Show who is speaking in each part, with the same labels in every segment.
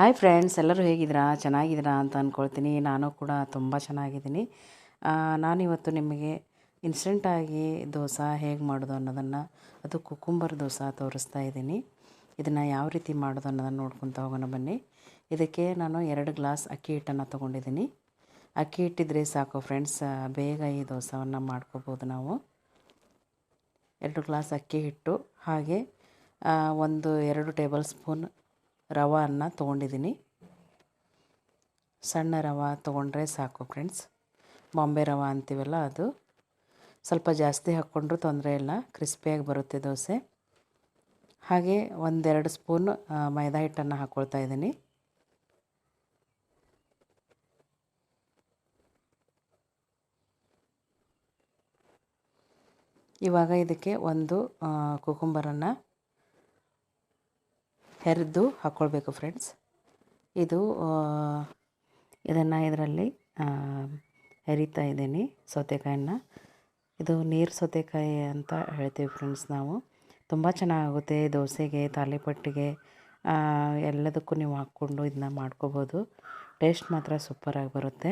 Speaker 1: Hi friends ಎಲ್ಲರೂ ಹೇಗಿದ್ದೀರಾ? ಚೆನ್ನಾಗಿದ್ದೀರಾ ಅಂತ ಅಂದ್ಕೊಳ್ತೀನಿ ನಾನು ಕೂಡ ತುಂಬ ಚೆನ್ನಾಗಿದ್ದೀನಿ. ನಾನಿವತ್ತು ನಿಮಗೆ ಇನ್ಸ್ಟೆಂಟಾಗಿ ದೋಸೆ ಹೇಗೆ ಮಾಡೋದು ಅನ್ನೋದನ್ನು, ಅದು ಕುಕುಂಬರ್ ದೋಸೆ ತೋರಿಸ್ತಾ ಇದ್ದೀನಿ. ಇದನ್ನು ಯಾವ ರೀತಿ ಮಾಡೋದು ಅನ್ನೋದನ್ನು ನೋಡ್ಕೊತ ಹೋಗೋಣ ಬನ್ನಿ. ಇದಕ್ಕೆ ನಾನು ಎರಡು ಗ್ಲಾಸ್ ಅಕ್ಕಿ ಹಿಟ್ಟನ್ನು ತೊಗೊಂಡಿದ್ದೀನಿ. ಅಕ್ಕಿ ಹಿಟ್ಟಿದ್ರೆ ಸಾಕು ಫ್ರೆಂಡ್ಸ್ ಬೇಗ ಈ ದೋಸವನ್ನು ಮಾಡ್ಕೋಬೋದು ನಾವು. ಎರಡು ಗ್ಲಾಸ್ ಅಕ್ಕಿ ಹಿಟ್ಟು, ಹಾಗೆ ಒಂದು ಎರಡು ಟೇಬಲ್ ಸ್ಪೂನ್ ರವನ್ನು ತೊಗೊಂಡಿದ್ದೀನಿ. ಸಣ್ಣ ರವೆ ತೊಗೊಂಡ್ರೆ ಸಾಕು ಫ್ರೆಂಡ್ಸ್. ಬಾಂಬೆ ರವೆ ಅಂತೀವಲ್ಲ ಅದು. ಸ್ವಲ್ಪ ಜಾಸ್ತಿ ಹಾಕ್ಕೊಂಡ್ರೂ ತೊಂದರೆ ಇಲ್ಲ, ಕ್ರಿಸ್ಪಿಯಾಗಿ ಬರುತ್ತೆ ದೋಸೆ. ಹಾಗೆ ಒಂದೆರಡು ಸ್ಪೂನ್ ಮೈದಾ ಹಿಟ್ಟನ್ನು ಹಾಕ್ಕೊಳ್ತಾ ಇದ್ದೀನಿ. ಇವಾಗ ಇದಕ್ಕೆ ಒಂದು ಕುಕುಂಬರನ್ನು ಹೆರಿದು ಹಾಕ್ಕೊಳ್ಬೇಕು ಫ್ರೆಂಡ್ಸ್ ಇದು ಇದನ್ನು ಇದರಲ್ಲಿ ಹೆರಿತಾ ಇದ್ದೀನಿ ಸೌತೆಕಾಯನ್ನ. ಇದು ನೀರು ಸೌತೆಕಾಯಿ ಅಂತ ಹೇಳ್ತೀವಿ ಫ್ರೆಂಡ್ಸ್ ನಾವು. ತುಂಬ ಚೆನ್ನಾಗುತ್ತೆ ದೋಸೆಗೆ, ತಾಲಿಪಟ್ಟಿಗೆ ಎಲ್ಲದಕ್ಕೂ ನೀವು ಹಾಕ್ಕೊಂಡು ಇದನ್ನ ಮಾಡ್ಕೋಬೋದು. ಟೇಸ್ಟ್ ಮಾತ್ರ ಸೂಪರಾಗಿ ಬರುತ್ತೆ.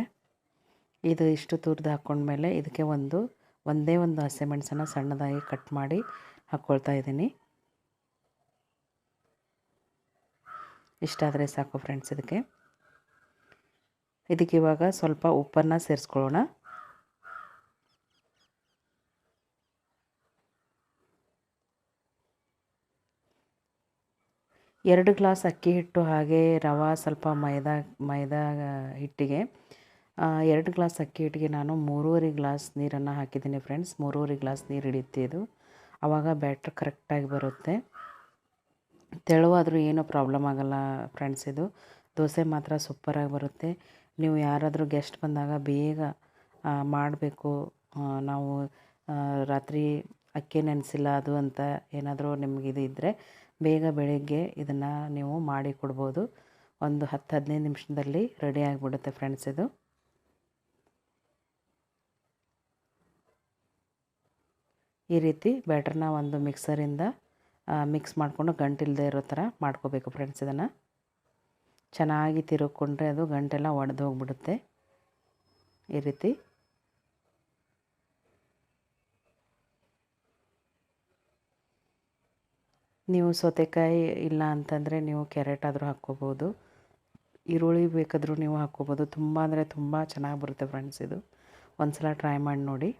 Speaker 1: ಇದು ಇಷ್ಟು ತುರ್ದು ಹಾಕ್ಕೊಂಡ್ಮೇಲೆ ಇದಕ್ಕೆ ಒಂದು, ಒಂದೇ ಒಂದು ಹಸಿಮೆಣಸನ್ನು ಸಣ್ಣದಾಗಿ ಕಟ್ ಮಾಡಿ ಹಾಕ್ಕೊಳ್ತಾ ಇದ್ದೀನಿ. ಇಷ್ಟಾದರೆ ಸಾಕು ಫ್ರೆಂಡ್ಸ್ ಇದಕ್ಕೆ. ಇದಕ್ಕೆ ಇವಾಗ ಸ್ವಲ್ಪ ಉಪ್ಪನ್ನು ಸೇರಿಸ್ಕೊಳ್ಳೋಣ. ಎರಡು ಗ್ಲಾಸ್ ಅಕ್ಕಿ ಹಿಟ್ಟು ಹಾಗೆ ರವೆ ಸ್ವಲ್ಪ ಮೈದಾ ಮೈದಾ ಹಿಟ್ಟಿಗೆ. ಎರಡು ಗ್ಲಾಸ್ ಅಕ್ಕಿ ಹಿಟ್ಟಿಗೆ ನಾನು ಮೂರುವರೆ ಗ್ಲಾಸ್ ನೀರನ್ನು ಹಾಕಿದ್ದೀನಿ ಫ್ರೆಂಡ್ಸ್ ಮೂರುವರೆ ಗ್ಲಾಸ್ ನೀರು ಹಿಡಿಯುತ್ತೆ ಇದು. ಆವಾಗ ಬ್ಯಾಟ್ರ್ ಕರೆಕ್ಟಾಗಿ ಬರುತ್ತೆ. ತೆಳುವಾದರೂ ಏನೂ ಪ್ರಾಬ್ಲಮ್ ಆಗಲ್ಲ ಫ್ರೆಂಡ್ಸ್ ಇದು. ದೋಸೆ ಮಾತ್ರ ಸೂಪರಾಗಿ ಬರುತ್ತೆ. ನೀವು ಯಾರಾದರೂ ಗೆಸ್ಟ್ ಬಂದಾಗ ಬೇಗ ಮಾಡಬೇಕು. ನಾವು ರಾತ್ರಿ ಅಕ್ಕಿ ನೆನೆಸಿಲ್ಲ ಅದು ಅಂತ ಏನಾದರೂ ನಿಮಗೆ ಇದು ಇದ್ದರೆ ಬೇಗ ಬೆಳಿಗ್ಗೆ ಇದನ್ನು ನೀವು ಮಾಡಿ ಕೊಡ್ಬೋದು. ಒಂದು ಹತ್ತು ಹದಿನೈದು ನಿಮಿಷದಲ್ಲಿ ರೆಡಿ ಆಗಿಬಿಡುತ್ತೆ ಫ್ರೆಂಡ್ಸ್ ಇದು. ಈ ರೀತಿ ಬ್ಯಾಟ್ರನ್ನ ಒಂದು ಮಿಕ್ಸರಿಂದ ಮಿಕ್ಸ್ ಮಾಡಿಕೊಂಡು ಗಂಟಿಲ್ಲದೆ ಇರೋ ಥರ ಮಾಡ್ಕೋಬೇಕು ಫ್ರೆಂಡ್ಸ್ ಇದನ್ನು. ಚೆನ್ನಾಗಿ ತಿರುಗ್ಕೊಂಡ್ರೆ ಅದು ಗಂಟೆಲ್ಲ ಒಡೆದು ಹೋಗ್ಬಿಡುತ್ತೆ. ಈ ರೀತಿ. ನೀವು ಸೌತೆಕಾಯಿ ಇಲ್ಲ ಅಂತಂದರೆ ನೀವು ಕ್ಯಾರೆಟ್ ಆದರೂ ಹಾಕ್ಕೋಬೋದು. ಈರುಳ್ಳಿ ಬೇಕಾದರೂ ನೀವು ಹಾಕ್ಕೋಬೋದು. ತುಂಬ ಅಂದರೆ ತುಂಬ ಚೆನ್ನಾಗಿ ಬರುತ್ತೆ ಫ್ರೆಂಡ್ಸ್ ಇದು. ಒಂದು ಸಲ ಟ್ರೈ ಮಾಡಿ ನೋಡಿ.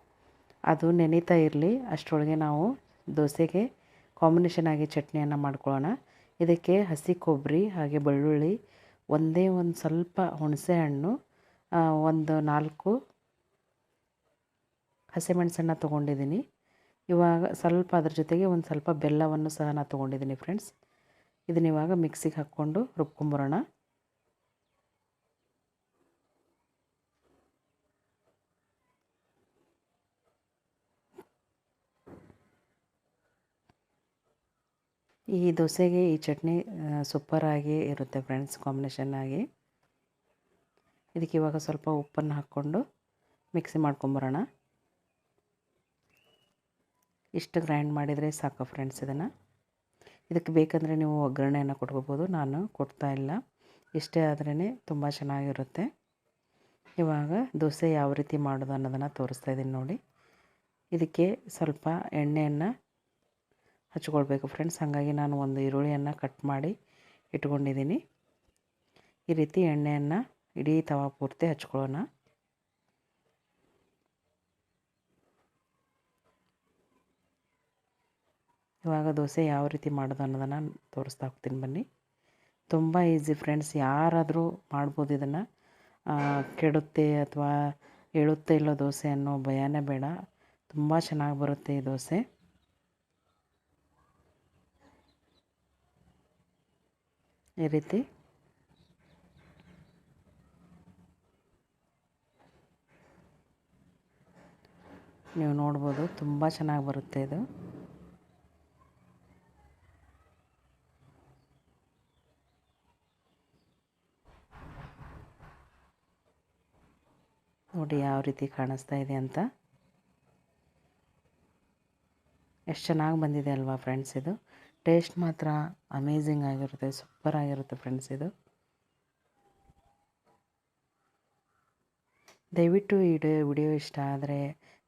Speaker 1: ಅದು ನೆನೀತಾ ಇರಲಿ. ಅಷ್ಟರೊಳಗೆ ನಾವು ದೋಸೆಗೆ ಕಾಂಬಿನೇಷನ್ ಆಗಿ ಚಟ್ನಿಯನ್ನು ಮಾಡ್ಕೊಳ್ಳೋಣ. ಇದಕ್ಕೆ ಹಸಿ ಕೊಬ್ಬರಿ ಹಾಗೆ ಬೆಳ್ಳುಳ್ಳಿ, ಒಂದೇ ಒಂದು ಸ್ವಲ್ಪ ಹುಣಸೆ ಹಣ್ಣು ಒಂದು ನಾಲ್ಕು ಹಸಿಮೆಣಸನ್ನು ತೊಗೊಂಡಿದ್ದೀನಿ. ಇವಾಗ ಸ್ವಲ್ಪ ಅದ್ರ ಜೊತೆಗೆ ಒಂದು ಸ್ವಲ್ಪ ಬೆಲ್ಲವನ್ನು ಸಹ ನಾನು ತೊಗೊಂಡಿದ್ದೀನಿ ಫ್ರೆಂಡ್ಸ್. ಇದನ್ನ ಇವಾಗ ಮಿಕ್ಸಿಗೆ ಹಾಕ್ಕೊಂಡು ರುಬ್ಕೊಂಬರೋಣ. ಈ ದೋಸೆಗೆ ಈ ಚಟ್ನಿ ಸೂಪರಾಗಿ ಇರುತ್ತೆ ಫ್ರೆಂಡ್ಸ್ ಕಾಂಬಿನೇಷನ್ ಆಗಿ. ಇದಕ್ಕೆ ಇವಾಗ ಸ್ವಲ್ಪ ಉಪ್ಪನ್ನು ಹಾಕ್ಕೊಂಡು ಮಿಕ್ಸಿ ಮಾಡ್ಕೊಂಬರೋಣ. ಇಷ್ಟು ಗ್ರೈಂಡ್ ಮಾಡಿದರೆ ಸಾಕು ಫ್ರೆಂಡ್ಸ್ ಇದನ್ನು. ಇದಕ್ಕೆ ಬೇಕಂದರೆ ನೀವು ಒಗ್ಗರಣೆಯನ್ನು ಕೊಟ್ಕೋಬೋದು. ನಾನು ಕೊಡ್ತಾ ಇಲ್ಲ. ಇಷ್ಟೇ ಆದ್ರೇ ತುಂಬ ಚೆನ್ನಾಗಿರುತ್ತೆ. ಇವಾಗ ದೋಸೆ ಯಾವ ರೀತಿ ಮಾಡೋದು ಅನ್ನೋದನ್ನು ತೋರಿಸ್ತಾ ಇದ್ದೀನಿ ನೋಡಿ. ಇದಕ್ಕೆ ಸ್ವಲ್ಪ ಎಣ್ಣೆಯನ್ನು ಹಚ್ಕೊಳ್ಬೇಕು ಫ್ರೆಂಡ್ಸ್ ಹಾಗಾಗಿ ನಾನು ಒಂದು ಈರುಳ್ಳಿಯನ್ನು ಕಟ್ ಮಾಡಿ ಇಟ್ಕೊಂಡಿದ್ದೀನಿ. ಈ ರೀತಿ ಎಣ್ಣೆಯನ್ನು ಇಡೀ ತವ ಪೂರ್ತಿ ಹಚ್ಕೊಳ್ಳೋಣ. ಇವಾಗ ದೋಸೆ ಯಾವ ರೀತಿ ಮಾಡೋದು ಅನ್ನೋದನ್ನು ತೋರಿಸ್ತಾ ಹೋಗ್ತೀನಿ ಬನ್ನಿ. ತುಂಬ ಈಸಿ ಫ್ರೆಂಡ್ಸ್ ಯಾರಾದರೂ ಮಾಡ್ಬೋದು ಇದನ್ನು. ಕೆಡುತ್ತೆ ಅಥವಾ ಹೇಳುತ್ತೆ ಇಲ್ಲೋ ದೋಸೆ ಅನ್ನೋ ಭಯನೇ ಬೇಡ. ತುಂಬ ಚೆನ್ನಾಗಿ ಬರುತ್ತೆ ಈ ದೋಸೆ. ಈ ರೀತಿ. ನೀವು ನೋಡ್ಬೋದು ತುಂಬ ಚೆನ್ನಾಗಿ ಬರುತ್ತೆ ಇದು. ನೋಡಿ ಯಾವ ರೀತಿ ಕಾಣಿಸ್ತಾ ಇದೆ ಅಂತ. ಎಷ್ಟು ಚೆನ್ನಾಗಿ ಬಂದಿದೆ ಅಲ್ವಾ ಫ್ರೆಂಡ್ಸ್ ಇದು. ಟೇಸ್ಟ್ ಮಾತ್ರ ಅಮೇಝಿಂಗ್ ಆಗಿರುತ್ತೆ, ಸೂಪರ್ ಆಗಿರುತ್ತೆ ಫ್ರೆಂಡ್ಸ್ ಇದು. ದಯವಿಟ್ಟು ಈ ವಿಡಿಯೋ ಇಷ್ಟ ಆದರೆ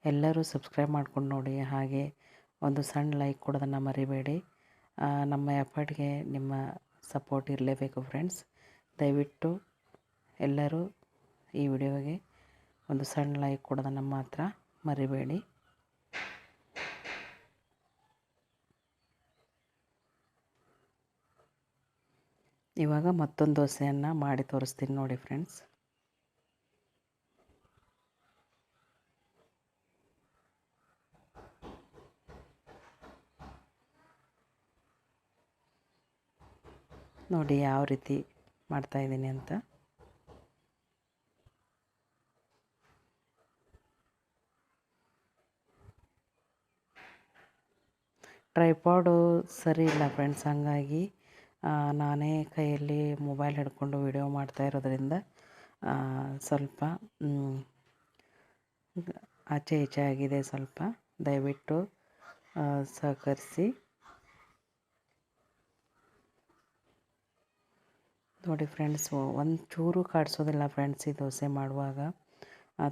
Speaker 1: ಎಲ್ಲರೂ ಸಬ್ಸ್ಕ್ರೈಬ್ ಮಾಡ್ಕೊಂಡು ನೋಡಿ, ಹಾಗೆ ಒಂದು ಸಣ್ಣ ಲೈಕ್ ಕೊಡೋದನ್ನು ಮರಿಬೇಡಿ. ನಮ್ಮ ಎಫರ್ಟ್ಗೆ ನಿಮ್ಮ ಸಪೋರ್ಟ್ ಇರಲೇಬೇಕು ಫ್ರೆಂಡ್ಸ್ ದಯವಿಟ್ಟು ಎಲ್ಲರೂ ಈ ವಿಡಿಯೋಗೆ ಒಂದು ಸಣ್ಣ ಲೈಕ್ ಕೊಡೋದನ್ನು ಮಾತ್ರ ಮರಿಬೇಡಿ. ಇವಾಗ ಮತ್ತೊಂದು ದೋಸೆಯನ್ನು ಮಾಡಿ ತೋರಿಸ್ತೀನಿ ನೋಡಿ ಫ್ರೆಂಡ್ಸ್ ನೋಡಿ ಯಾವ ರೀತಿ ಮಾಡ್ತಾಯಿದ್ದೀನಿ ಅಂತ. ಟ್ರೈಪಾಡು ಸರಿ ಇಲ್ಲ ಫ್ರೆಂಡ್ಸ್ ಹಂಗಾಗಿ ನಾನೇ ಕೈಯಲ್ಲಿ ಮೊಬೈಲ್ ಹಿಡ್ಕೊಂಡು ವಿಡಿಯೋ ಮಾಡ್ತಾ ಇರೋದ್ರಿಂದ ಸ್ವಲ್ಪ ಆಚೆ ಈಚೆ ಆಗಿದೆ ಸ್ವಲ್ಪ. ದಯವಿಟ್ಟು ಸಹಕರಿಸಿ. ನೋಡಿ ಫ್ರೆಂಡ್ಸ್ ಒಂದು ಚೂರು ಕಾಡಿಸೋದಿಲ್ಲ ಫ್ರೆಂಡ್ಸ್ ಈ ದೋಸೆ ಮಾಡುವಾಗ.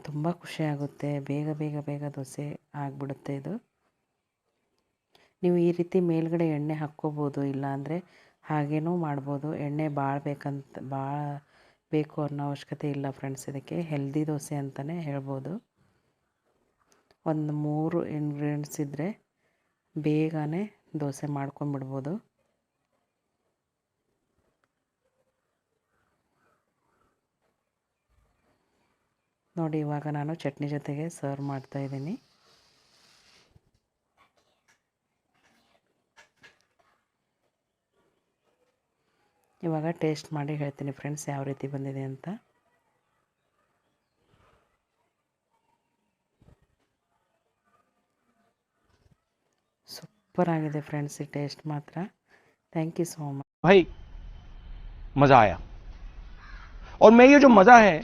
Speaker 1: ತುಂಬ ಖುಷಿಯಾಗುತ್ತೆ ಬೇಗ ಬೇಗ ಬೇಗ ದೋಸೆ ಆಗಿಬಿಡುತ್ತೆ ಇದು. ನೀವು ಈ ರೀತಿ ಮೇಲ್ಗಡೆ ಎಣ್ಣೆ ಹಾಕ್ಕೋಬೋದು, ಇಲ್ಲಾಂದರೆ ಹಾಗೇನೂ ಮಾಡ್ಬೋದು. ಎಣ್ಣೆ ಭಾಳ ಬೇಕಂತ ಭಾಳ ಬೇಕು ಅನ್ನೋ ಅವಶ್ಯಕತೆ ಇಲ್ಲ ಫ್ರೆಂಡ್ಸ್ ಇದಕ್ಕೆ. ಹೆಲ್ದಿ ದೋಸೆ ಅಂತಲೇ ಹೇಳ್ಬೋದು. ಒಂದು ಮೂರು ಇಂಗ್ರೀಡಿಯೆಂಟ್ಸ್ ಇದ್ದರೆ ಬೇಗನೆ ದೋಸೆ ಮಾಡ್ಕೊಂಬಿಡ್ಬೋದು ನೋಡಿ ಇವಾಗ ನಾನು ಚಟ್ನಿ ಜೊತೆಗೆ ಸರ್ವ್ ಮಾಡ್ತಾ ಇವಾಗ ಟೇಸ್ಟ್ ಮಾಡಿ ಹೇಳ್ತೀನಿ ಫ್ರೆಂಡ್ಸ್ ಯಾವ ರೀತಿ ಬಂದಿದೆ ಅಂತ ಸೂಪರ್ ಆಗಿದೆ ಫ್ರೆಂಡ್ಸ್ ಈ ಟೇಸ್ಟ್ ಮಾತ್ರ ಥ್ಯಾಂಕ್ ಯು ಸೋ ಮಚ್
Speaker 2: भाई मज़ा आया और मैं ये जो मज़ा है